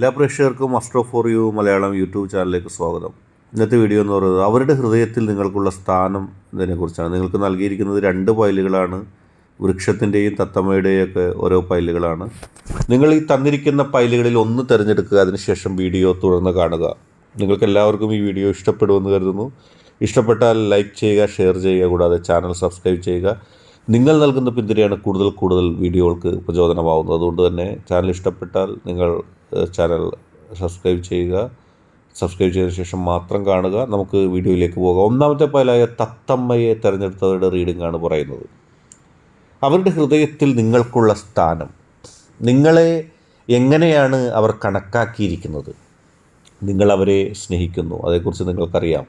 എല്ലാ പ്രേക്ഷകർക്കും Astro for you Malayalam YouTube ചാനലിലേക്ക് സ്വാഗതം. ഇന്നത്തെ വീഡിയോ എന്ന് പറയുന്നത് അവരുടെ ഹൃദയത്തിൽ നിങ്ങൾക്കുള്ള സ്ഥാനം ഇതിനെക്കുറിച്ചാണ് നിങ്ങൾക്ക് നൽകിയിരിക്കുന്നത് രണ്ട് പൈലുകളാണ്. വൃക്ഷത്തിന്റെയും തത്തമ്മയുടെയും ഒക്കെ ഓരോ പൈലുകളാണ്. നിങ്ങൾ ഈ തന്നിരിക്കുന്ന പൈലുകളിൽ ഒന്ന് തിരഞ്ഞെടുക്കുക അതിനുശേഷം വീഡിയോ തുടർന്ന് കാണുക. നിങ്ങൾക്ക് എല്ലാവർക്കും ഈ വീഡിയോ ഇഷ്ടപ്പെടുമെന്ന് കരുതുന്നു. ഇഷ്ടപ്പെട്ടാൽ ലൈക്ക് ചെയ്യുക ഷെയർ ചെയ്യുക കൂടാതെ ചാനൽ സബ്സ്ക്രൈബ് ചെയ്യുക. നിങ്ങൾ നൽകുന്ന പിന്തുണയാണ് കൂടുതൽ കൂടുതൽ വീഡിയോകൾക്ക് പ്രചോദനമാവുന്നത്. അതുകൊണ്ട് തന്നെ ചാനൽ ഇഷ്ടപ്പെട്ടാൽ നിങ്ങൾ ചാനൽ സബ്സ്ക്രൈബ് ചെയ്യുക. സബ്സ്ക്രൈബ് ചെയ്തതിനു ശേഷം മാത്രം കാണുക. നമുക്ക് വീഡിയോയിലേക്ക് പോകാം. ഒന്നാമത്തെ പൈലായ തത്തമ്മയെ തിരഞ്ഞെടുത്തവരുടെ റീഡിങ് ആണ് പറയുന്നത്. അവരുടെ ഹൃദയത്തിൽ നിങ്ങൾക്കുള്ള സ്ഥാനം. നിങ്ങളെ എങ്ങനെയാണ് അവർ കണക്കാക്കിയിരിക്കുന്നത്? നിങ്ങൾ അവരെ സ്നേഹിക്കുന്നു. അതേക്കുറിച്ച് നിങ്ങൾക്കറിയാം.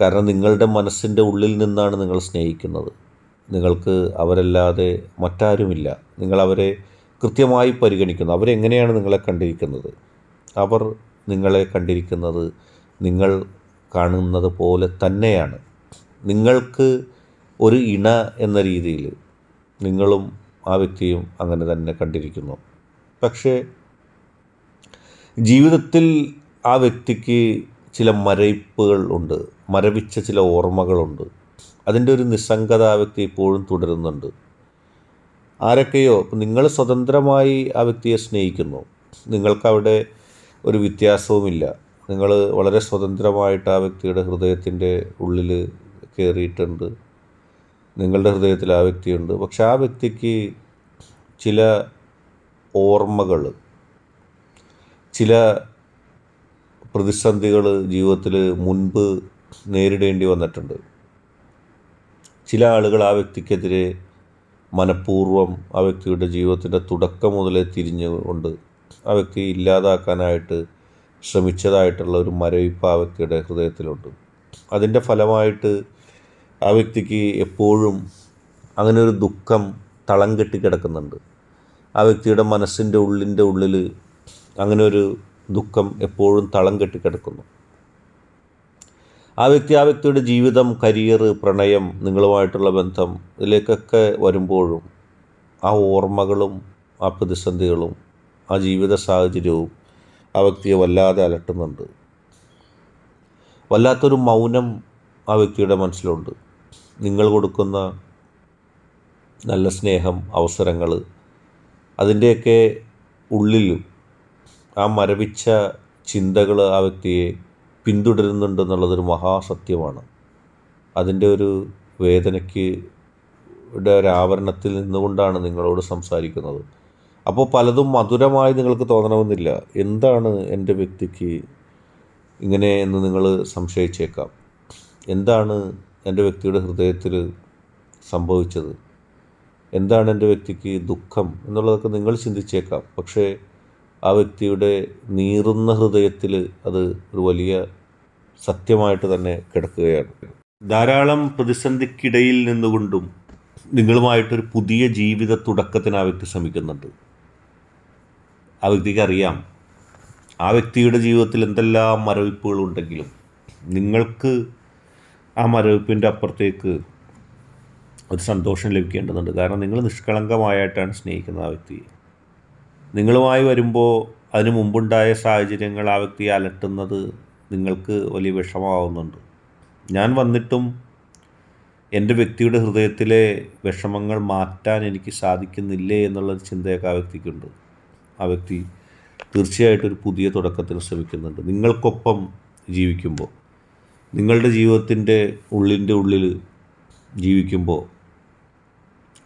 കാരണം നിങ്ങളുടെ മനസ്സിന്റെ ഉള്ളിൽ നിന്നാണ് നിങ്ങൾ സ്നേഹിക്കുന്നത്. നിങ്ങൾക്ക് അവരല്ലാതെ മറ്റാരുമില്ല. നിങ്ങളവരെ കൃത്യമായി പരിഗണിക്കുന്നു. അവരെങ്ങനെയാണ് നിങ്ങളെ കണ്ടിരിക്കുന്നത്? അവർ നിങ്ങളെ കണ്ടിരിക്കുന്നത് നിങ്ങൾ കാണുന്നത് പോലെ തന്നെയാണ്. നിങ്ങൾക്ക് ഒരു ഇണ എന്ന രീതിയിൽ നിങ്ങളും ആ വ്യക്തിയും അങ്ങനെ തന്നെ കണ്ടിരിക്കുന്നു. പക്ഷേ ജീവിതത്തിൽ ആ വ്യക്തിക്ക് ചില മരയിപ്പുകൾ ഉണ്ട് മരവിച്ച ചില ഓർമ്മകളുണ്ട്. അതിന്റെ ഒരു നിസ്സംഗത ആ വ്യക്തി ഇപ്പോഴും തുടരുന്നുണ്ട്. ആരൊക്കെയോ നിങ്ങൾ സ്വതന്ത്രമായി ആ വ്യക്തിയെ സ്നേഹിക്കുന്നു. നിങ്ങൾക്കവിടെ ഒരു വ്യത്യാസവുമില്ല. നിങ്ങൾ വളരെ സ്വതന്ത്രമായിട്ട് ആ വ്യക്തിയുടെ ഹൃദയത്തിന്റെ ഉള്ളിൽ കയറിയിട്ടുണ്ട്. നിങ്ങളുടെ ഹൃദയത്തിൽ ആ വ്യക്തിയുണ്ട്. പക്ഷെ ആ വ്യക്തിക്ക് ചില ഓർമ്മകൾ ചില പ്രതിസന്ധികൾ ജീവിതത്തിൽ മുൻപ് നേരിടേണ്ടി വന്നിട്ടുണ്ട്. ചില ആളുകൾ ആ വ്യക്തിക്കെതിരെ മനഃപൂർവം ആ വ്യക്തിയുടെ ജീവിതത്തിന്റെ തുടക്കം മുതലേ തിരിഞ്ഞുകൊണ്ട് ആ ഇല്ലാതാക്കാനായിട്ട് ശ്രമിച്ചതായിട്ടുള്ള ഒരു മരവിപ്പ് ആ വ്യക്തിയുടെ ഹൃദയത്തിലുണ്ട്. അതിന്റെ ഫലമായിട്ട് ആ വ്യക്തിക്ക് എപ്പോഴും അങ്ങനെ ഒരു ദുഃഖം തളം കെട്ടി കിടക്കുന്നുണ്ട്. ആ വ്യക്തിയുടെ മനസ്സിന്റെ ഉള്ളിന്റെ ഉള്ളിൽ അങ്ങനെ ഒരു ദുഃഖം എപ്പോഴും തളം കെട്ടി കിടക്കുന്നു. ആ വ്യക്തി ആ വ്യക്തിയുടെ ജീവിതം കരിയർ പ്രണയം നിങ്ങളുമായിട്ടുള്ള ബന്ധം ഇതിലേക്കൊക്കെ വരുമ്പോഴും ആ ഓർമ്മകളും ആ പ്രതിസന്ധികളും ആ ജീവിത സാഹചര്യവും ആ വ്യക്തിയെ വല്ലാതെ അലട്ടുന്നുണ്ട്. വല്ലാത്തൊരു മൗനം ആ വ്യക്തിയുടെ മനസ്സിലുണ്ട്. നിങ്ങൾ കൊടുക്കുന്ന നല്ല സ്നേഹം അവസരങ്ങൾ അതിന്റെയൊക്കെ ഉള്ളിലും ആ മരവിച്ച ചിന്തകൾ ആ വ്യക്തിയെ പിന്തുടരുന്നുണ്ട് എന്നുള്ളതൊരു മഹാസത്യമാണ്. അതിന്റെ ഒരു വേദനയ്ക്ക് ഒരാവരണത്തിൽ നിന്നുകൊണ്ടാണ് നിങ്ങളോട് സംസാരിക്കുന്നത്. അപ്പോൾ പലതും മധുരമായി നിങ്ങൾക്ക് തോന്നണമെന്നില്ല. എന്താണ് എന്റെ വ്യക്തിക്ക് ഇങ്ങനെ എന്ന് നിങ്ങൾ സംശയിച്ചേക്കാം. എന്താണ് എന്റെ വ്യക്തിയുടെ ഹൃദയത്തിൽ സംഭവിച്ചത്? എന്താണ് എന്റെ വ്യക്തിക്ക് ദുഃഖം എന്നുള്ളതൊക്കെ നിങ്ങൾ ചിന്തിച്ചേക്കാം. പക്ഷേ ആ വ്യക്തിയുടെ നീറുന്ന ഹൃദയത്തിൽ അത് ഒരു വലിയ സത്യമായിട്ട് തന്നെ കിടക്കുകയാണ്. ധാരാളം പ്രതിസന്ധിക്കിടയിൽ നിന്നുകൊണ്ടും നിങ്ങളുമായിട്ടൊരു പുതിയ ജീവിത തുടക്കത്തിന് ആ വ്യക്തി ശ്രമിക്കുന്നുണ്ട്. ആ വ്യക്തിക്ക് അറിയാം ആ വ്യക്തിയുടെ ജീവിതത്തിൽ എന്തെല്ലാം മരവിപ്പുകളുണ്ടെങ്കിലും നിങ്ങൾക്ക് ആ മരവിപ്പിന്റെ അപ്പുറത്തേക്ക് ഒരു സന്തോഷം ലഭിക്കേണ്ടതുണ്ട്. കാരണം നിങ്ങൾ നിഷ്കളങ്കമായിട്ടാണ് സ്നേഹിക്കുന്ന ആ വ്യക്തിയെ. നിങ്ങളുമായി വരുമ്പോൾ അതിനു മുമ്പുണ്ടായ സാഹചര്യങ്ങൾ ആ വ്യക്തിയെ അലട്ടുന്നത് നിങ്ങൾക്ക് വലിയ വിഷമമാവുന്നുണ്ട്. ഞാൻ വന്നിട്ടും എന്റെ വ്യക്തിയുടെ ഹൃദയത്തിലെ വിഷമങ്ങൾ മാറ്റാൻ എനിക്ക് സാധിക്കുന്നില്ലേ എന്നുള്ളൊരു ചിന്തയൊക്കെ ആ വ്യക്തിക്കുണ്ട്. ആ വ്യക്തി തീർച്ചയായിട്ടും ഒരു പുതിയ തുടക്കത്തിന് ശ്രമിക്കുന്നുണ്ട്. നിങ്ങൾക്കൊപ്പം ജീവിക്കുമ്പോൾ നിങ്ങളുടെ ജീവിതത്തിന്റെ ഉള്ളിന്റെ ഉള്ളിൽ ജീവിക്കുമ്പോൾ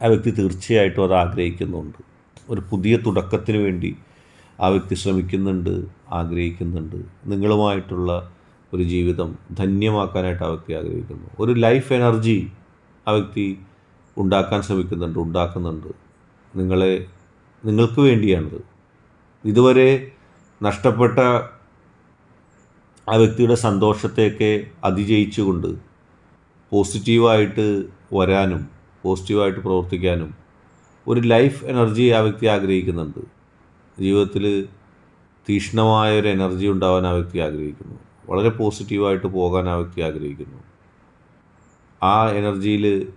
ആ വ്യക്തി തീർച്ചയായിട്ടും അത് ആഗ്രഹിക്കുന്നുണ്ട്. ഒരു പുതിയ തുടക്കത്തിന് വേണ്ടി ആ വ്യക്തി ശ്രമിക്കുന്നുണ്ട് ആഗ്രഹിക്കുന്നുണ്ട്. നിങ്ങളുമായിട്ടുള്ള ഒരു ജീവിതം ധന്യമാക്കാനായിട്ട് ആ വ്യക്തി ആഗ്രഹിക്കുന്നു. ഒരു ലൈഫ് എനർജി ആ വ്യക്തി ഉണ്ടാക്കാൻ ശ്രമിക്കുന്നുണ്ട് ഉണ്ടാക്കുന്നുണ്ട്. നിങ്ങളെ നിങ്ങൾക്ക് വേണ്ടിയാണിത്. ഇതുവരെ നഷ്ടപ്പെട്ട ആ വ്യക്തിയുടെ സന്തോഷത്തെയൊക്കെ അതിജയിച്ചുകൊണ്ട് പോസിറ്റീവായിട്ട് വരാനും പോസിറ്റീവായിട്ട് പ്രവർത്തിക്കാനും ഒരു ലൈഫ് എനർജി ആ വ്യക്തി ആഗ്രഹിക്കുന്നുണ്ട്. ജീവിതത്തിൽ തീഷ്ണമായ ഒരു എനർജി ഉണ്ടാവാൻ ആ വ്യക്തി ആഗ്രഹിക്കുന്നു. വളരെ പോസിറ്റീവായിട്ട് പോകാൻ ആ വ്യക്തി ആഗ്രഹിക്കുന്നു. ആ എനർജിയിൽ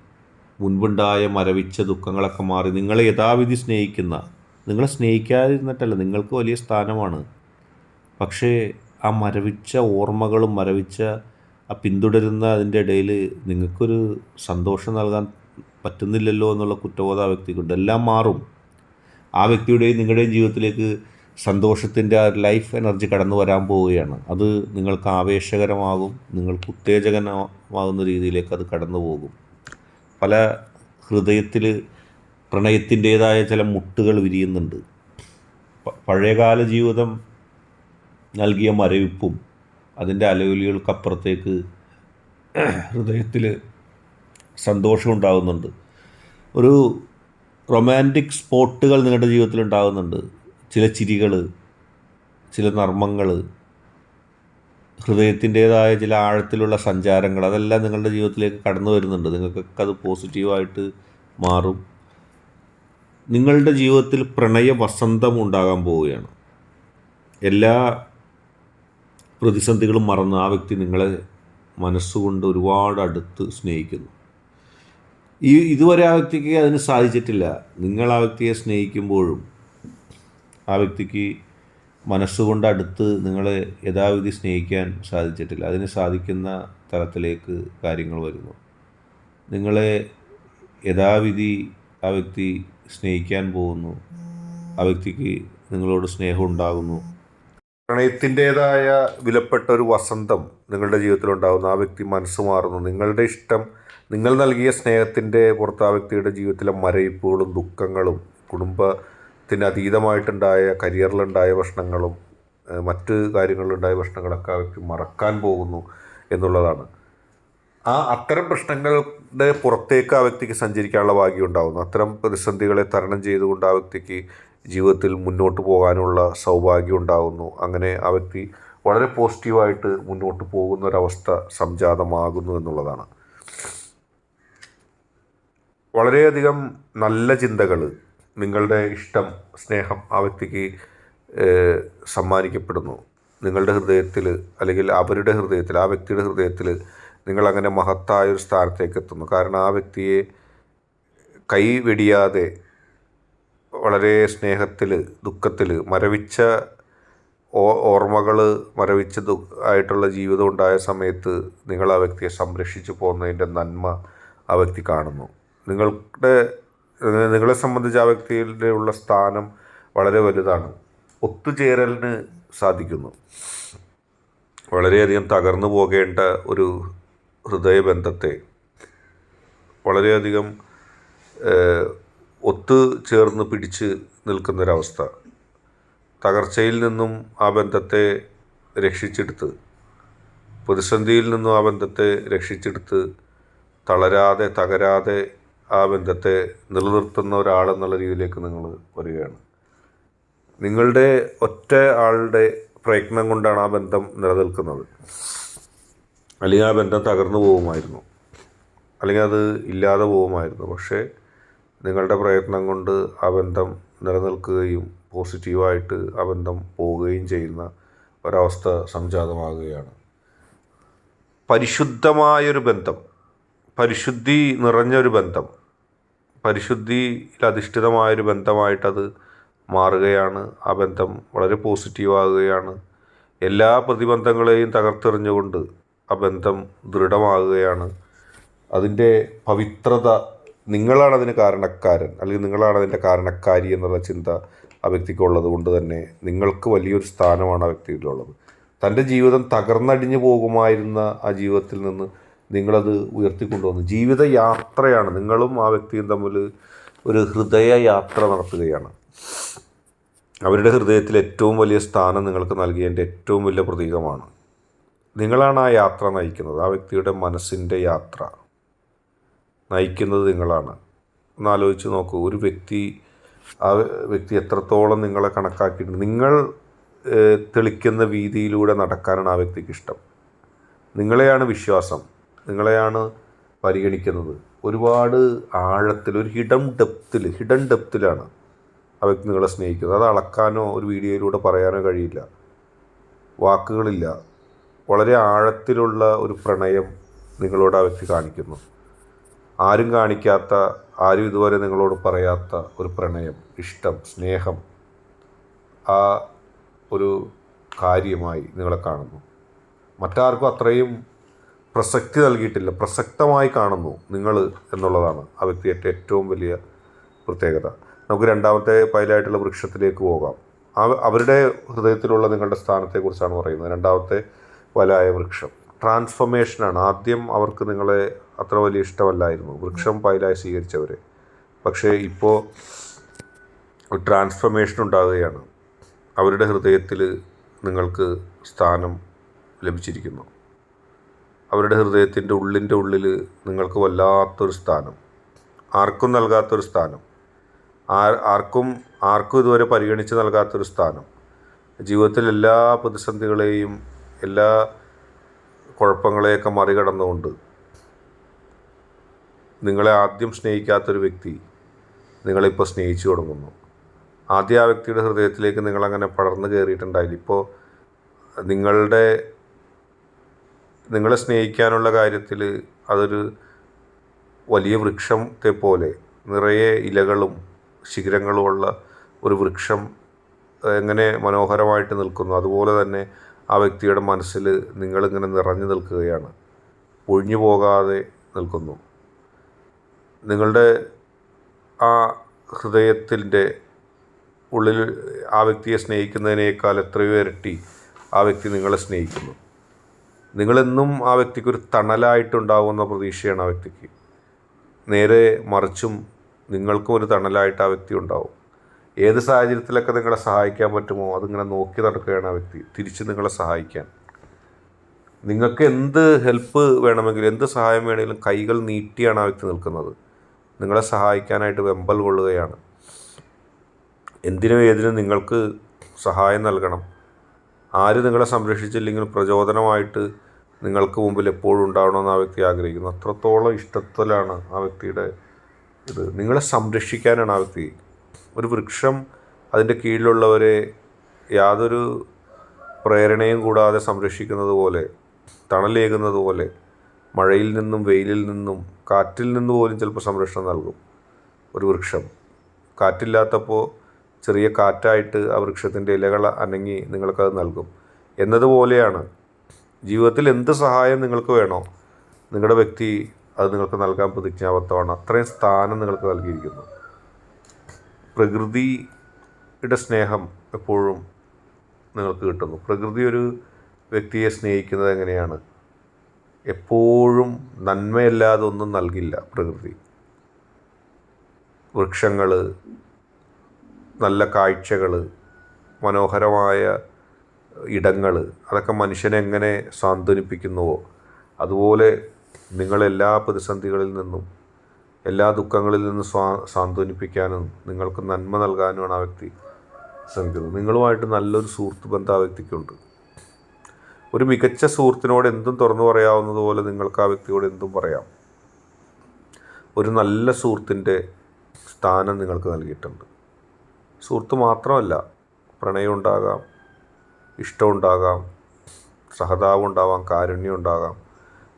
മുൻപുണ്ടായ മരവിച്ച ദുഃഖങ്ങളൊക്കെ മാറി നിങ്ങളെ യഥാവിധി സ്നേഹിക്കുന്ന നിങ്ങളെ സ്നേഹിക്കാതിരുന്നിട്ടല്ല നിങ്ങൾക്ക് വലിയ സ്ഥാനമാണ്. പക്ഷേ ആ മരവിച്ച ഓർമ്മകളും മരവിച്ച ആ പിന്തുടരുന്ന അതിന്റെ ഇടയിൽ നിങ്ങൾക്കൊരു സന്തോഷം നൽകാൻ പറ്റുന്നില്ലല്ലോ എന്നുള്ള കുറ്റബോധം ആ വ്യക്തിക്കുണ്ട്. എല്ലാം മാറും. ആ വ്യക്തിയുടെയും നിങ്ങളുടെയും ജീവിതത്തിലേക്ക് സന്തോഷത്തിന്റെ ആ ലൈഫ് എനർജി കടന്നു വരാൻ പോവുകയാണ്. അത് നിങ്ങൾക്ക് ആവേശകരമാകും. നിങ്ങൾക്ക് ഉത്തേജകനമാകുന്ന രീതിയിലേക്ക് അത് കടന്നു പോകും. പല ഹൃദയത്തിൽ പ്രണയത്തിന്റേതായ ചില മുട്ടുകൾ വിരിയുന്നുണ്ട്. പഴയകാല ജീവിതം നൽകിയ മരവിപ്പും അതിന്റെ അലവലികൾക്കപ്പുറത്തേക്ക് ഹൃദയത്തിൽ സന്തോഷം ഉണ്ടാകുന്നുണ്ട് ഒരു റൊമാന്റിക് സ്പോട്ടുകൾ നിങ്ങളുടെ ജീവിതത്തിൽ ഉണ്ടാകുന്നുണ്ട് ചില ചിരികൾ ചില നർമ്മങ്ങൾ ഹൃദയത്തിന്റേതായ ചില ആഴത്തിലുള്ള സഞ്ചാരങ്ങൾ അതെല്ലാം നിങ്ങളുടെ ജീവിതത്തിലേക്ക് കടന്നു വരുന്നുണ്ട്. നിങ്ങൾക്കൊക്കെ അത് പോസിറ്റീവായിട്ട് മാറും. നിങ്ങളുടെ ജീവിതത്തിൽ പ്രണയ വസന്തം ഉണ്ടാകാൻ പോവുകയാണ്. എല്ലാ പ്രതിസന്ധികളും മറന്ന് ആ വ്യക്തി നിങ്ങളെ മനസ്സുകൊണ്ട് ഒരുപാട് അടുത്ത് സ്നേഹിക്കുന്നു. ഈ ഇതുവരെ ആ വ്യക്തിക്ക് അതിന് സാധിച്ചിട്ടില്ല. നിങ്ങൾ ആ വ്യക്തിയെ സ്നേഹിക്കുമ്പോഴും ആ വ്യക്തിക്ക് മനസ്സുകൊണ്ട് അടുത്ത് നിങ്ങളെ യഥാവിധി സ്നേഹിക്കാൻ സാധിച്ചിട്ടില്ല. അതിന് സാധിക്കുന്ന തലത്തിലേക്ക് കാര്യങ്ങൾ വരുന്നു. നിങ്ങളെ യഥാവിധി ആ വ്യക്തി സ്നേഹിക്കാൻ പോകുന്നു. ആ വ്യക്തിക്ക് നിങ്ങളോട് സ്നേഹം ഉണ്ടാകുന്നു. പ്രണയത്തിന്റെതായ വിലപ്പെട്ട ഒരു വസന്തം നിങ്ങളുടെ ജീവിതത്തിൽ ഉണ്ടാകുന്നു. ആ വ്യക്തി മനസ്സ് മാറുന്നു. നിങ്ങളുടെ ഇഷ്ടം നിങ്ങൾ നൽകിയ സ്നേഹത്തിന്റെ പുറത്ത് ആ വ്യക്തിയുടെ ജീവിതത്തിലെ മരയിപ്പുകളും ദുഃഖങ്ങളും കുടുംബത്തിന് അതീതമായിട്ടുണ്ടായ കരിയറിലുണ്ടായ പ്രശ്നങ്ങളും മറ്റ് കാര്യങ്ങളിലുണ്ടായ പ്രശ്നങ്ങളൊക്കെ ആ വ്യക്തി മറക്കാൻ പോകുന്നു എന്നുള്ളതാണ്. ആ അത്തരം പ്രശ്നങ്ങളുടെ പുറത്തേക്ക് ആ വ്യക്തിക്ക് സഞ്ചരിക്കാനുള്ള ഭാഗ്യം ഉണ്ടാകുന്നു അത്തരം പ്രതിസന്ധികളെ തരണം ചെയ്തുകൊണ്ട് ആ വ്യക്തിക്ക് ജീവിതത്തിൽ മുന്നോട്ട് പോകാനുള്ള സൗഭാഗ്യം ഉണ്ടാകുന്നു അങ്ങനെ ആ വ്യക്തി വളരെ പോസിറ്റീവായിട്ട് മുന്നോട്ട് പോകുന്ന ഒരവസ്ഥ സംജാതമാകുന്നു എന്നുള്ളതാണ്. വളരെയധികം നല്ല ചിന്തകൾ നിങ്ങളുടെ ഇഷ്ടം സ്നേഹം ആ വ്യക്തിക്ക് സമ്മാനിക്കപ്പെടുന്നു. നിങ്ങളുടെ ഹൃദയത്തിൽ അല്ലെങ്കിൽ അവരുടെ ഹൃദയത്തിൽ ആ വ്യക്തിയുടെ ഹൃദയത്തിൽ നിങ്ങളങ്ങനെ മഹത്തായ ഒരു സ്ഥാനത്തേക്ക് എത്തുന്നു കാരണം ആ വ്യക്തിയെ കൈ വെടിയാതെ വളരെ സ്നേഹത്തിൽ ദുഃഖത്തിൽ മരവിച്ച ഓർമ്മകൾ മരവിച്ച ദു ആയിട്ടുള്ള ജീവിതം ഉണ്ടായ സമയത്ത് നിങ്ങൾ ആ വ്യക്തിയെ സംരക്ഷിച്ചു പോകുന്നതിന്റെ നന്മ ആ വ്യക്തി കാണുന്നു. നിങ്ങളുടെ നിങ്ങളെ സംബന്ധിച്ച് ആ വ്യക്തിയുടെ ഉള്ള സ്ഥാനം വളരെ വലുതാണ്. ഒത്തുചേരലിന് സാധിക്കുന്നു. വളരെയധികം തകർന്നു പോകേണ്ട ഒരു ഹൃദയബന്ധത്തെ വളരെയധികം ഒത്തു ചേർന്ന് പിടിച്ച് നിൽക്കുന്നൊരവസ്ഥ. തകർച്ചയിൽ നിന്നും ആ ബന്ധത്തെ രക്ഷിച്ചെടുത്ത് പ്രതിസന്ധിയിൽ നിന്നും ആ ബന്ധത്തെ രക്ഷിച്ചെടുത്ത് തളരാതെ തകരാതെ ആ ബന്ധത്തെ നിലനിർത്തുന്ന ഒരാളെന്നുള്ള രീതിയിലേക്ക് നിങ്ങൾ വരികയാണ്. നിങ്ങളുടെ ഒറ്റ ആളുടെ പ്രയത്നം കൊണ്ടാണ് ആ ബന്ധം നിലനിൽക്കുന്നത്. അല്ലെങ്കിൽ ആ ബന്ധം തകർന്നു പോകുമായിരുന്നു. അല്ലെങ്കിൽ അത് ഇല്ലാതെ പോകുമായിരുന്നു. പക്ഷേ നിങ്ങളുടെ പ്രയത്നം കൊണ്ട് ആ ബന്ധം നിലനിൽക്കുകയും പോസിറ്റീവായിട്ട് ആ ബന്ധം പോവുകയും ചെയ്യുന്ന ഒരവസ്ഥ സംജാതമാകുകയാണ്. പരിശുദ്ധമായൊരു ബന്ധം പരിശുദ്ധി നിറഞ്ഞൊരു ബന്ധം പരിശുദ്ധിയിൽ അധിഷ്ഠിതമായൊരു ബന്ധമായിട്ടത് മാറുകയാണ്. ആ ബന്ധം വളരെ പോസിറ്റീവാകുകയാണ്. എല്ലാ പ്രതിബന്ധങ്ങളെയും തകർത്തെറിഞ്ഞുകൊണ്ട് ആ ബന്ധം ദൃഢമാകുകയാണ്. അതിന്റെ പവിത്രത നിങ്ങളാണ് അതിന് കാരണക്കാരൻ അല്ലെങ്കിൽ നിങ്ങളാണ് അതിന്റെ കാരണക്കാരി എന്നുള്ള ചിന്ത ആ വ്യക്തിക്കുള്ളത് കൊണ്ട് തന്നെ നിങ്ങൾക്ക് വലിയൊരു സ്ഥാനമാണ് ആ വ്യക്തിയിലുള്ളത്. തന്റെ ജീവിതം തകർന്നടിഞ്ഞു പോകുമായിരുന്ന ആ ജീവിതത്തിൽ നിന്ന് നിങ്ങളത് ഉയർത്തിക്കൊണ്ടുവന്നു. ജീവിത യാത്രയാണ് നിങ്ങളും ആ വ്യക്തിയും തമ്മിൽ ഒരു ഹൃദയ യാത്ര നടത്തുകയാണ്. അവരുടെ ഹൃദയത്തിൽ ഏറ്റവും വലിയ സ്ഥാനം നിങ്ങൾക്ക് നൽകിയതിന്റെ ഏറ്റവും വലിയ പ്രതീകമാണ്. നിങ്ങളാണ് ആ യാത്ര നയിക്കുന്നത്. ആ വ്യക്തിയുടെ മനസ്സിന്റെ യാത്ര. നയിക്കുന്നത് നിങ്ങളാണ്. ഒന്ന് ആലോചിച്ച് നോക്കൂ. ഒരു വ്യക്തി ആ വ്യക്തി എത്രത്തോളം നിങ്ങളെ കണക്കാക്കിയിട്ടുണ്ട്. നിങ്ങൾ തെളിക്കുന്ന വീതിയിലൂടെ നടക്കാനാണ് ആ വ്യക്തിക്ക് ഇഷ്ടം. നിങ്ങളെയാണ് വിശ്വാസം. നിങ്ങളെയാണ് പരിഗണിക്കുന്നത്. ഒരുപാട് ആഴത്തിൽ ഒരു ഹിഡൻ ഡെപ്തിൽ ഹിഡൻ ഡെപ്തിലാണ് ആ വ്യക്തി നിങ്ങളെ സ്നേഹിക്കുന്നത്. അത് അളക്കാനോ ഒരു വീഡിയോയിലൂടെ പറയാനോ കഴിയില്ല. വാക്കുകളില്ല. വളരെ ആഴത്തിലുള്ള ഒരു പ്രണയം നിങ്ങളോട് ആ വ്യക്തി കാണിക്കുന്നു. ആരും കാണിക്കാത്ത ആരും ഇതുവരെ നിങ്ങളോട് പറയാത്ത ഒരു പ്രണയം ഇഷ്ടം സ്നേഹം ആ ഒരു കാര്യമായി നിങ്ങളെ കാണുന്നു. മറ്റാർക്കും അത്രയും പ്രസക്തി നൽകിയിട്ടില്ല പ്രസക്തമായി കാണുന്നു നിങ്ങൾ എന്നുള്ളതാണ് ആ വ്യക്തിയുടെ ഏറ്റവും വലിയ പ്രത്യേകത. നമുക്ക് രണ്ടാമത്തെ പൈലായിട്ടുള്ള വൃക്ഷത്തിലേക്ക് പോകാം. അവ അവരുടെ ഹൃദയത്തിലുള്ള നിങ്ങളുടെ സ്ഥാനത്തെക്കുറിച്ചാണ് പറയുന്നത്. രണ്ടാമത്തെ വലായ വൃക്ഷം. ട്രാൻസ്ഫർമേഷനാണ് ആദ്യം അവർക്ക് നിങ്ങളെ അത്ര വലിയ ഇഷ്ടമല്ലായിരുന്നു. വൃക്ഷം പൈലായി സ്വീകരിച്ചവരെ. പക്ഷേ ഇപ്പോൾ ട്രാൻസ്ഫർമേഷൻ ഉണ്ടാകുകയാണ്. അവരുടെ ഹൃദയത്തിൽ നിങ്ങൾക്ക് സ്ഥാനം ലഭിച്ചിരിക്കുന്നു. അവരുടെ ഹൃദയത്തിന്റെ ഉള്ളിന്റെ ഉള്ളിൽ നിങ്ങൾക്ക് വല്ലാത്തൊരു സ്ഥാനം. ആർക്കും നൽകാത്തൊരു സ്ഥാനം. ആർ ആർക്കും ആർക്കും ഇതുവരെ പരിഗണിച്ച് നൽകാത്തൊരു സ്ഥാനം. ജീവിതത്തിൽ എല്ലാ പ്രതിസന്ധികളെയും എല്ലാ കുഴപ്പങ്ങളെയൊക്കെ മറികടന്നുകൊണ്ട് നിങ്ങളെ ആദ്യം സ്നേഹിക്കാത്തൊരു വ്യക്തി നിങ്ങളിപ്പോൾ സ്നേഹിച്ചു തുടങ്ങുന്നു. ആദ്യം ആ വ്യക്തിയുടെ ഹൃദയത്തിലേക്ക് നിങ്ങളങ്ങനെ പടർന്നു കയറിയിട്ടുണ്ടായില്ല. ഇപ്പോൾ നിങ്ങളുടെ നിങ്ങളെ സ്നേഹിക്കാനുള്ള കാര്യത്തിൽ അതൊരു വലിയ വൃക്ഷത്തെ പോലെ നിറയെ ഇലകളും ശിഖരങ്ങളുമുള്ള ഒരു വൃക്ഷം എങ്ങനെ മനോഹരമായിട്ട് നിൽക്കുന്നു. അതുപോലെ തന്നെ ആ വ്യക്തിയുടെ മനസ്സിൽ നിങ്ങളിങ്ങനെ നിറഞ്ഞു നിൽക്കുകയാണ്. ഒഴിഞ്ഞു പോകാതെ നിൽക്കുന്നു. നിങ്ങളുടെ ആ ഹൃദയത്തിന്റെ ഉള്ളിൽ ആ വ്യക്തിയെ സ്നേഹിക്കുന്നതിനേക്കാൾ എത്രയോ ഇരട്ടി ആ വ്യക്തി നിങ്ങളെ സ്നേഹിക്കുന്നു. നിങ്ങളെന്നും ആ വ്യക്തിക്ക് വ്യക്തിക്കൊരു തണലായിട്ടുണ്ടാവുന്ന പ്രതീക്ഷയാണ് ആ വ്യക്തിക്ക്. നേരെ മറിച്ചും നിങ്ങൾക്കും ഒരു തണലായിട്ട് ആ വ്യക്തി ഉണ്ടാവും. ഏത് സാഹചര്യത്തിലൊക്കെ നിങ്ങളെ സഹായിക്കാൻ പറ്റുമോ അതിങ്ങനെ നോക്കി നടക്കുകയാണ് ആ വ്യക്തി തിരിച്ച് നിങ്ങളെ സഹായിക്കാൻ. നിങ്ങൾക്ക് എന്ത് ഹെൽപ്പ് വേണമെങ്കിലും എന്ത് സഹായം വേണമെങ്കിലും കൈകൾ നീട്ടിയാണ് ആ വ്യക്തി നിൽക്കുന്നത്. നിങ്ങളെ സഹായിക്കാനായിട്ട് വെമ്പൽ കൊള്ളുകയാണ്. എന്തിനും ഏതിനും നിങ്ങൾക്ക് സഹായം നൽകണം. ആര് നിങ്ങളെ സംരക്ഷിച്ചില്ലെങ്കിൽ പ്രചോദനമായിട്ട് നിങ്ങൾക്ക് മുമ്പിൽ എപ്പോഴും ഉണ്ടാവണമെന്ന് ആ വ്യക്തി ആഗ്രഹിക്കുന്നു. അത്രത്തോളം ഇഷ്ടത്തിലാണ് ആ വ്യക്തിയുടെ ഇത്. നിങ്ങളെ സംരക്ഷിക്കാനാണ് ആ വ്യക്തി. ഒരു വൃക്ഷം അതിന്റെ കീഴിലുള്ളവരെ യാതൊരു പ്രേരണയും കൂടാതെ സംരക്ഷിക്കുന്നത് പോലെ തണലേകുന്നത് പോലെ മഴയിൽ നിന്നും വെയിലിൽ നിന്നും കാറ്റിൽ നിന്ന് പോലും ചിലപ്പോൾ സംരക്ഷണം നൽകും ഒരു വൃക്ഷം. കാറ്റില്ലാത്തപ്പോൾ ചെറിയ കാറ്റായിട്ട് ആ വൃക്ഷത്തിന്റെ ഇലകൾ അനങ്ങി നിങ്ങൾക്കത് നൽകും. എന്നതുപോലെയാണ് ജീവിതത്തിൽ എന്ത് സഹായം നിങ്ങൾക്ക് വേണോ നിങ്ങളുടെ വ്യക്തി അത് നിങ്ങൾക്ക് നൽകാൻ പ്രതിജ്ഞാബദ്ധമാണ്. അത്രയും സ്ഥാനം നിങ്ങൾക്ക് നൽകിയിരിക്കുന്നു. പ്രകൃതിയുടെ സ്നേഹം എപ്പോഴും നിങ്ങൾക്ക് കിട്ടുന്നു. പ്രകൃതി ഒരു വ്യക്തിയെ സ്നേഹിക്കുന്നത് എങ്ങനെയാണ്? എപ്പോഴും നന്മയല്ലാതെ ഒന്നും നൽകില്ല പ്രകൃതി. വൃക്ഷങ്ങൾ നല്ല കാഴ്ചകൾ മനോഹരമായ ഇടങ്ങൾ അതൊക്കെ മനുഷ്യനെ എങ്ങനെ സാന്ത്വനിപ്പിക്കുന്നുവോ അതുപോലെ നിങ്ങളെല്ലാ പ്രതിസന്ധികളിൽ നിന്നും എല്ലാ ദുഃഖങ്ങളിൽ നിന്നും സ്വാ സാന്ത്വനിപ്പിക്കാനും നിങ്ങൾക്ക് നന്മ നൽകാനുമാണ് ആ വ്യക്തി ശ്രമിക്കുന്നത്. നിങ്ങളുമായിട്ട് നല്ലൊരു സുഹൃത്ത് ബന്ധം ആ വ്യക്തിക്കുണ്ട്. ഒരു മികച്ച സുഹൃത്തിനോട് എന്തും തുറന്നു പറയാവുന്നതുപോലെ നിങ്ങൾക്ക് ആ വ്യക്തിയോട് എന്തും പറയാം. ഒരു നല്ല സുഹൃത്തിന്റെ സ്ഥാനം നിങ്ങൾക്ക് നൽകിയിട്ടുണ്ട്. സുഹൃത്ത് മാത്രമല്ല പ്രണയം ഉണ്ടാകാം ഇഷ്ടമുണ്ടാകാം സഹതാപം ഉണ്ടാവാം കാരുണ്യം ഉണ്ടാകാം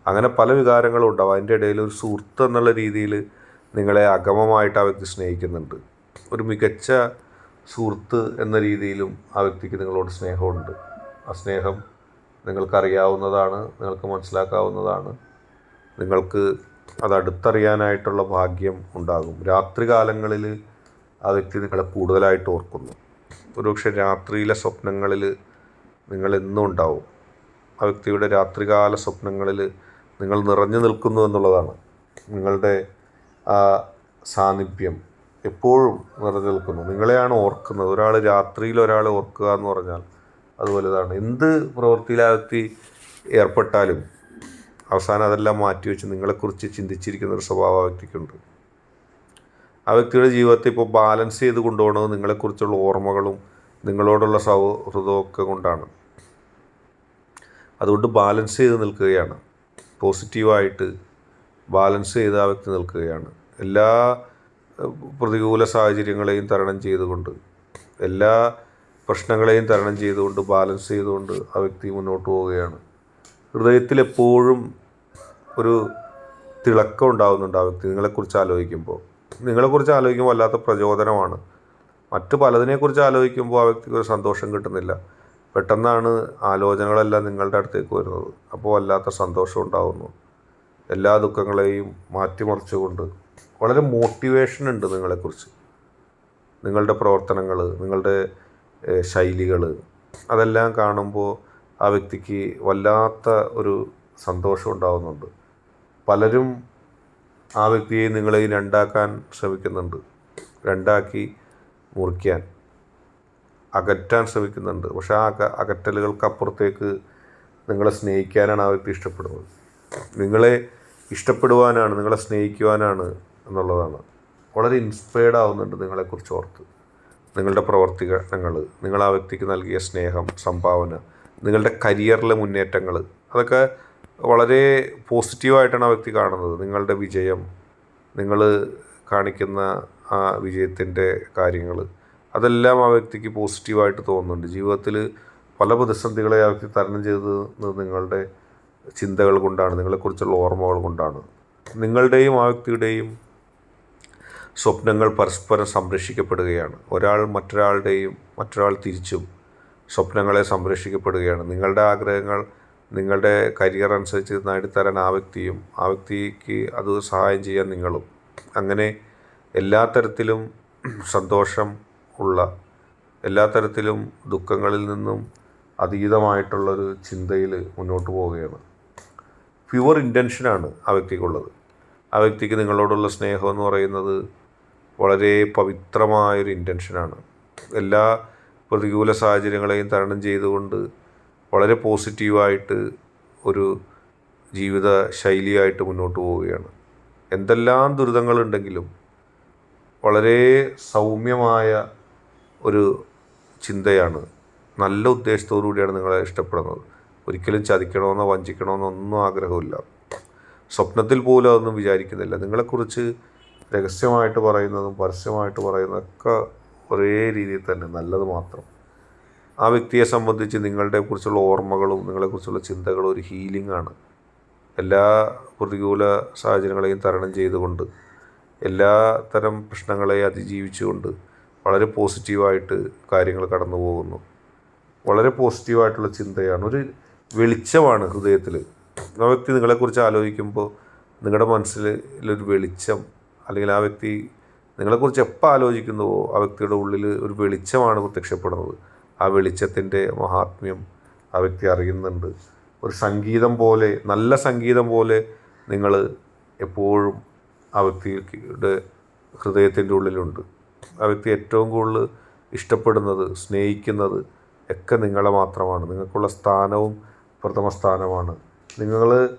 അങ്ങനെ പല വികാരങ്ങളും ഉണ്ടാവാം. അതിന്റെ ഇടയിൽ ഒരു സുഹൃത്ത് എന്നുള്ള രീതിയിൽ നിങ്ങളെ അഗമമായിട്ട് ആ വ്യക്തി സ്നേഹിക്കുന്നുണ്ട്. ഒരു മികച്ച സുഹൃത്ത് എന്ന രീതിയിലും ആ വ്യക്തിക്ക് നിങ്ങളോട് സ്നേഹമുണ്ട്. ആ സ്നേഹം നിങ്ങൾക്കറിയാവുന്നതാണ് നിങ്ങൾക്ക് മനസ്സിലാക്കാവുന്നതാണ്. നിങ്ങൾക്ക് അത് അടുത്തറിയാനായിട്ടുള്ള ഭാഗ്യം ഉണ്ടാകും. രാത്രികാലങ്ങളിൽ ആ വ്യക്തി നിങ്ങളെ കൂടുതലായിട്ട് ഓർക്കുന്നു. ഒരുപക്ഷെ രാത്രിയിലെ സ്വപ്നങ്ങളിൽ നിങ്ങൾ എന്നും ഉണ്ടാവും. ആ വ്യക്തിയുടെ രാത്രികാല സ്വപ്നങ്ങളിൽ നിങ്ങൾ നിറഞ്ഞു നിൽക്കുന്നു എന്നുള്ളതാണ്. നിങ്ങളുടെ ആ സാന്നിധ്യം എപ്പോഴും നിറഞ്ഞു നിൽക്കുന്നു. നിങ്ങളെയാണ് ഓർക്കുന്നത്. ഒരാൾ രാത്രിയിൽ ഒരാളെ ഓർക്കുക എന്ന് പറഞ്ഞാൽ അത് വലുതാണ്. എന്ത് പ്രവൃത്തിയിൽ വ്യക്തി ഏർപ്പെട്ടാലും അവസാനം അതെല്ലാം മാറ്റിവെച്ച് നിങ്ങളെക്കുറിച്ച് ചിന്തിച്ചിരിക്കുന്ന ഒരു സ്വഭാവ വ്യക്തിക്കുണ്ട്. ആ വ്യക്തിയുടെ ജീവിതത്തെ ഇപ്പോൾ ബാലൻസ് ചെയ്ത് കൊണ്ടുപോകുന്നത് നിങ്ങളെക്കുറിച്ചുള്ള ഓർമ്മകളും നിങ്ങളോടുള്ള സൗഹൃദവും ഒക്കെ കൊണ്ടാണ്. അതുകൊണ്ട് ബാലൻസ് ചെയ്ത് നിൽക്കുകയാണ്. പോസിറ്റീവായിട്ട് ബാലൻസ് ചെയ്ത് ആ വ്യക്തി നിൽക്കുകയാണ്. എല്ലാ പ്രതികൂല സാഹചര്യങ്ങളെയും തരണം ചെയ്തുകൊണ്ട് എല്ലാ പ്രശ്നങ്ങളെയും തരണം ചെയ്തുകൊണ്ട് ബാലൻസ് ചെയ്തുകൊണ്ട് ആ വ്യക്തി മുന്നോട്ട് പോവുകയാണ്. ഹൃദയത്തിൽ എപ്പോഴും ഒരു തിളക്കം ഉണ്ടാകുന്നുണ്ട് ആ വ്യക്തി. നിങ്ങളെക്കുറിച്ച് ആലോചിക്കുമ്പോൾ. നിങ്ങളെക്കുറിച്ച് ആലോചിക്കുമ്പോൾ വല്ലാത്ത പ്രചോദനമാണ്. മറ്റു പലതിനെക്കുറിച്ച് ആലോചിക്കുമ്പോൾ ആ വ്യക്തിക്ക് ഒരു സന്തോഷം കിട്ടുന്നില്ല. പെട്ടെന്നാണ് ആലോചനകളെല്ലാം നിങ്ങളുടെ അടുത്തേക്ക് വരുന്നത്. അപ്പോൾ വല്ലാത്ത സന്തോഷം ഉണ്ടാകുന്നു എല്ലാ ദുഃഖങ്ങളെയും മാറ്റിമറിച്ചുകൊണ്ട് വളരെ മോട്ടിവേഷൻ ഉണ്ട് നിങ്ങളെക്കുറിച്ച്. നിങ്ങളുടെ പ്രവർത്തനങ്ങൾ നിങ്ങളുടെ ശൈലികൾ അതെല്ലാം കാണുമ്പോൾ ആ വ്യക്തിക്ക് വല്ലാത്ത ഒരു സന്തോഷം ഉണ്ടാകുന്നുണ്ട് പലരും ആ വ്യക്തിയെ നിങ്ങളെ രണ്ടാക്കാൻ ശ്രമിക്കുന്നുണ്ട്. രണ്ടാക്കി മുറിക്കാൻ. അകറ്റാൻ ശ്രമിക്കുന്നുണ്ട്. പക്ഷെ ആ അക അകറ്റലുകൾക്കപ്പുറത്തേക്ക് നിങ്ങളെ സ്നേഹിക്കാനാണ് ആ വ്യക്തി ഇഷ്ടപ്പെടുന്നത്. നിങ്ങളെ ഇഷ്ടപ്പെടുവാനാണ് നിങ്ങളെ സ്നേഹിക്കുവാനാണ് എന്നുള്ളതാണ്. വളരെ ഇൻസ്പയർഡ് ആവുന്നുണ്ട് നിങ്ങളെക്കുറിച്ച് ഓർത്ത്. നിങ്ങളുടെ പ്രവർത്തനങ്ങൾ നിങ്ങൾ ആ വ്യക്തിക്ക് നൽകിയ സ്നേഹം സംഭാവന നിങ്ങളുടെ കരിയറിലെ മുന്നേറ്റങ്ങൾ അതൊക്കെ വളരെ പോസിറ്റീവായിട്ടാണ് ആ വ്യക്തി കാണുന്നത്. നിങ്ങളുടെ വിജയം നിങ്ങൾ കാണിക്കുന്ന ആ വിജയത്തിന്റെ കാര്യങ്ങൾ അതെല്ലാം ആ വ്യക്തിക്ക് പോസിറ്റീവായിട്ട് തോന്നുന്നുണ്ട്. ജീവിതത്തിൽ പല പ്രതിസന്ധികളെ ആ വ്യക്തി തരണം ചെയ്തത് നിങ്ങളുടെ ചിന്തകൾ കൊണ്ടാണ് നിങ്ങളെക്കുറിച്ചുള്ള ഓർമ്മകൾ കൊണ്ടാണ്. നിങ്ങളുടെയും ആ വ്യക്തിയുടെയും സ്വപ്നങ്ങൾ പരസ്പരം സംരക്ഷിക്കപ്പെടുകയാണ്. ഒരാൾ മറ്റൊരാളുടെയും മറ്റൊരാൾ തിരിച്ചും സ്വപ്നങ്ങളെ സംരക്ഷിക്കപ്പെടുകയാണ്. നിങ്ങളുടെ ആഗ്രഹങ്ങൾ നിങ്ങളുടെ കരിയർ അനുസരിച്ച് നേടിത്തരാൻ ആ വ്യക്തിയും ആ വ്യക്തിക്ക് അത് സഹായം ചെയ്യാൻ നിങ്ങളും. അങ്ങനെ എല്ലാ തരത്തിലും സന്തോഷം ഉള്ള എല്ലാ തരത്തിലും ദുഃഖങ്ങളിൽ നിന്നും അതീതമായിട്ടുള്ളൊരു ചിന്തയിൽ മുന്നോട്ട് പോവുകയാണ്. പ്യുവർ ഇന്റൻഷനാണ് ആ വ്യക്തിക്കുള്ളത്. ആ വ്യക്തിക്ക് നിങ്ങളോടുള്ള സ്നേഹം എന്ന് പറയുന്നത് വളരെ പവിത്രമായൊരു ഇന്റൻഷനാണ് എല്ലാ പ്രതികൂല സാഹചര്യങ്ങളെയും തരണം ചെയ്തുകൊണ്ട് വളരെ പോസിറ്റീവായിട്ട് ഒരു ജീവിത ശൈലിയായിട്ട് മുന്നോട്ട് പോവുകയാണ്. എന്തെല്ലാം ദുരിതങ്ങളുണ്ടെങ്കിലും വളരെ സൗമ്യമായ ഒരു ചിന്തയാണ്. നല്ല ഉദ്ദേശത്തോടു കൂടിയാണ് നിങ്ങളെ ഇഷ്ടപ്പെടുന്നത്. ഒരിക്കലും ചതിക്കണമെന്നോ വഞ്ചിക്കണമെന്നോ ഒന്നും ആഗ്രഹമില്ല സ്വപ്നത്തിൽ പോലും അതൊന്നും വിചാരിക്കുന്നില്ല. നിങ്ങളെക്കുറിച്ച് രഹസ്യമായിട്ട് പറയുന്നതും പരസ്യമായിട്ട് പറയുന്നതൊക്കെ ഒരേ രീതിയിൽ തന്നെ. നല്ലത് മാത്രം. ആ വ്യക്തിയെ സംബന്ധിച്ച് നിങ്ങളുടെ കുറിച്ചുള്ള ഓർമ്മകളും നിങ്ങളെക്കുറിച്ചുള്ള ചിന്തകളും ഒരു ഹീലിംഗ് ആണ്. എല്ലാ പ്രതികൂല സാഹചര്യങ്ങളെയും തരണം ചെയ്തുകൊണ്ട് എല്ലാ തരം പ്രശ്നങ്ങളെയും അതിജീവിച്ചുകൊണ്ട് വളരെ പോസിറ്റീവായിട്ട് കാര്യങ്ങൾ കടന്നു പോകുന്നു. വളരെ പോസിറ്റീവായിട്ടുള്ള ചിന്തയാണ്. ഒരു വെളിച്ചമാണ് ഹൃദയത്തിൽ ആ വ്യക്തി നിങ്ങളെക്കുറിച്ച് ആലോചിക്കുമ്പോൾ നിങ്ങളുടെ മനസ്സിൽ ഒരു വെളിച്ചം അല്ലെങ്കിൽ ആ വ്യക്തി നിങ്ങളെക്കുറിച്ച് എപ്പോൾ ആലോചിക്കുന്നുവോ ആ വ്യക്തിയുടെ ഉള്ളിൽ ഒരു വെളിച്ചമാണ് പ്രത്യക്ഷപ്പെടുന്നത്. ആ വെളിച്ചത്തിന്റെ മഹാത്മ്യം ആ വ്യക്തി അറിയുന്നുണ്ട്. ഒരു സംഗീതം പോലെ നല്ല സംഗീതം പോലെ നിങ്ങൾ എപ്പോഴും ആ വ്യക്തിയുടെ ഹൃദയത്തിന്റെ ഉള്ളിലുണ്ട്. ആ വ്യക്തി ഏറ്റവും കൂടുതൽ ഇഷ്ടപ്പെടുന്നത് സ്നേഹിക്കുന്നത് ഒക്കെ നിങ്ങളെ മാത്രമാണ്. നിങ്ങൾക്കുള്ള സ്ഥാനവും പ്രഥമ സ്ഥാനമാണ്. നിങ്ങൾ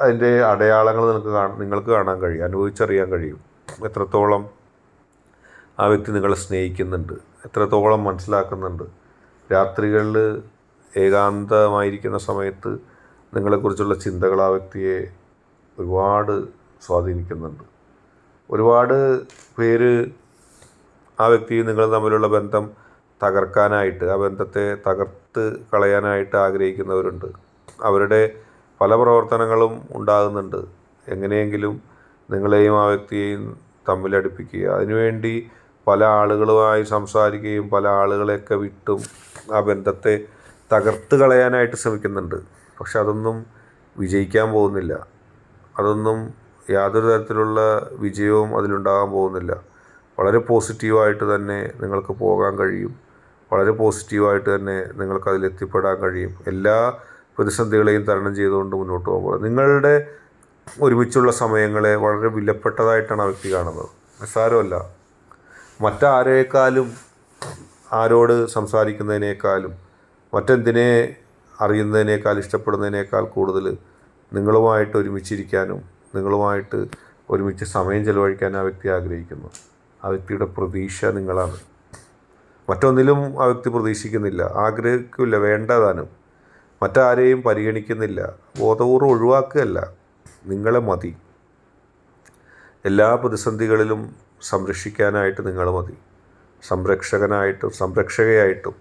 അതിന്റെ അടയാളങ്ങൾ നിങ്ങൾക്ക് കാണാൻ നിങ്ങൾക്ക് കാണാൻ കഴിയും അനുഭവിച്ചറിയാൻ കഴിയും. എത്രത്തോളം ആ വ്യക്തി നിങ്ങളെ സ്നേഹിക്കുന്നുണ്ട്. എത്രത്തോളം മനസ്സിലാക്കുന്നുണ്ട്. രാത്രികളിൽ ഏകാന്തമായിരിക്കുന്ന സമയത്ത് നിങ്ങളെക്കുറിച്ചുള്ള ചിന്തകൾ ആ വ്യക്തിയെ ഒരുപാട് സ്വാധീനിക്കുന്നുണ്ട്. ഒരുപാട് പേര് ആ വ്യക്തി നിങ്ങൾ തമ്മിലുള്ള ബന്ധം തകർക്കാനായിട്ട് ആ ബന്ധത്തെ തകർത്ത് കളയാനായിട്ട് ആഗ്രഹിക്കുന്നവരുണ്ട്. അവരുടെ പല പ്രവർത്തനങ്ങളും ഉണ്ടാകുന്നുണ്ട്. എങ്ങനെയെങ്കിലും നിങ്ങളെയും ആ വ്യക്തിയെയും തമ്മിലടുപ്പിക്കുക. അതിനുവേണ്ടി പല ആളുകളുമായി സംസാരിക്കുകയും പല ആളുകളെയൊക്കെ വിട്ടും ആ ബന്ധത്തെ തകർത്ത് കളയാനായിട്ട് ശ്രമിക്കുന്നുണ്ട്. പക്ഷെ അതൊന്നും വിജയിക്കാൻ പോകുന്നില്ല. അതൊന്നും യാതൊരു തരത്തിലുള്ള വിജയവും അതിലുണ്ടാകാൻ പോകുന്നില്ല. വളരെ പോസിറ്റീവായിട്ട് തന്നെ നിങ്ങൾക്ക് പോകാൻ കഴിയും. വളരെ പോസിറ്റീവായിട്ട് തന്നെ നിങ്ങൾക്ക് അതിലെത്തിപ്പെടാൻ കഴിയും. എല്ലാ പ്രതിസന്ധികളെയും തരണം ചെയ്തുകൊണ്ട് മുന്നോട്ട് പോകുമ്പോൾ നിങ്ങളുടെ ഒരുമിച്ചുള്ള സമയങ്ങളെ വളരെ വിലപ്പെട്ടതായിട്ടാണ് ആ വ്യക്തി കാണുന്നത്. നിസ്സാരമല്ല. മറ്റാരേക്കാളും ആരോട് സംസാരിക്കുന്നതിനേക്കാളും മറ്റെന്തിനെ അറിയുന്നതിനേക്കാൾ ഇഷ്ടപ്പെടുന്നതിനേക്കാൾ കൂടുതൽ നിങ്ങളുമായിട്ട് ഒരുമിച്ചിരിക്കാനും നിങ്ങളുമായിട്ട് ഒരുമിച്ച് സമയം ചെലവഴിക്കാൻ ആ വ്യക്തി ആഗ്രഹിക്കുന്നു. ആ വ്യക്തിയുടെ പ്രതീക്ഷ നിങ്ങളാണ്. മറ്റൊന്നിലും ആ വ്യക്തി പ്രതീക്ഷിക്കുന്നില്ല. ആഗ്രഹിക്കില്ല വേണ്ടതാനും മറ്റാരെയും പരിഗണിക്കുന്നില്ല. ബോധപൂർവം ഒഴിവാക്കുകയല്ല. നിങ്ങളെ മതി. എല്ലാ പ്രതിസന്ധികളിലും സംരക്ഷിക്കാനായിട്ട് നിങ്ങൾ മതി. സംരക്ഷകനായിട്ടും സംരക്ഷകയായിട്ടും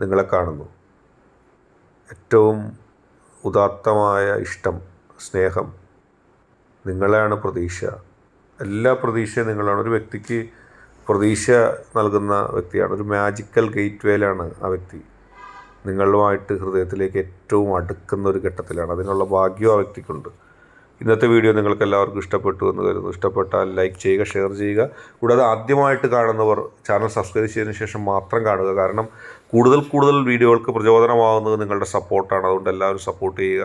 നിങ്ങളെ കാണുന്നു. ഏറ്റവും ഉദാത്തമായ ഇഷ്ടം സ്നേഹം നിങ്ങളെയാണ് പ്രതീക്ഷ. എല്ലാ പ്രതീക്ഷയും നിങ്ങളാണ്. ഒരു വ്യക്തിക്ക് പ്രതീക്ഷ നൽകുന്ന വ്യക്തിയാണ്. ഒരു മാജിക്കൽ ഗേറ്റ് വേയിലാണ് ആ വ്യക്തി. നിങ്ങളുമായിട്ട് ഹൃദയത്തിലേക്ക് ഏറ്റവും അടുക്കുന്ന ഒരു ഘട്ടത്തിലാണ്. അതിനുള്ള ഭാഗ്യം ആ വ്യക്തിക്കുണ്ട്. ഇന്നത്തെ വീഡിയോ നിങ്ങൾക്ക് എല്ലാവർക്കും ഇഷ്ടപ്പെട്ടു എന്ന് കരുതുന്നു. ഇഷ്ടപ്പെട്ടാൽ ലൈക്ക് ചെയ്യുക ഷെയർ ചെയ്യുക. കൂടാതെ ആദ്യമായിട്ട് കാണുന്നവർ ചാനൽ സബ്സ്ക്രൈബ് ചെയ്തതിന് ശേഷം മാത്രം കാണുക. കാരണം കൂടുതൽ കൂടുതൽ വീഡിയോകൾക്ക് പ്രചോദനമാകുന്നത് നിങ്ങളുടെ സപ്പോർട്ടാണ് അതുകൊണ്ട് എല്ലാവരും സപ്പോർട്ട് ചെയ്യുക.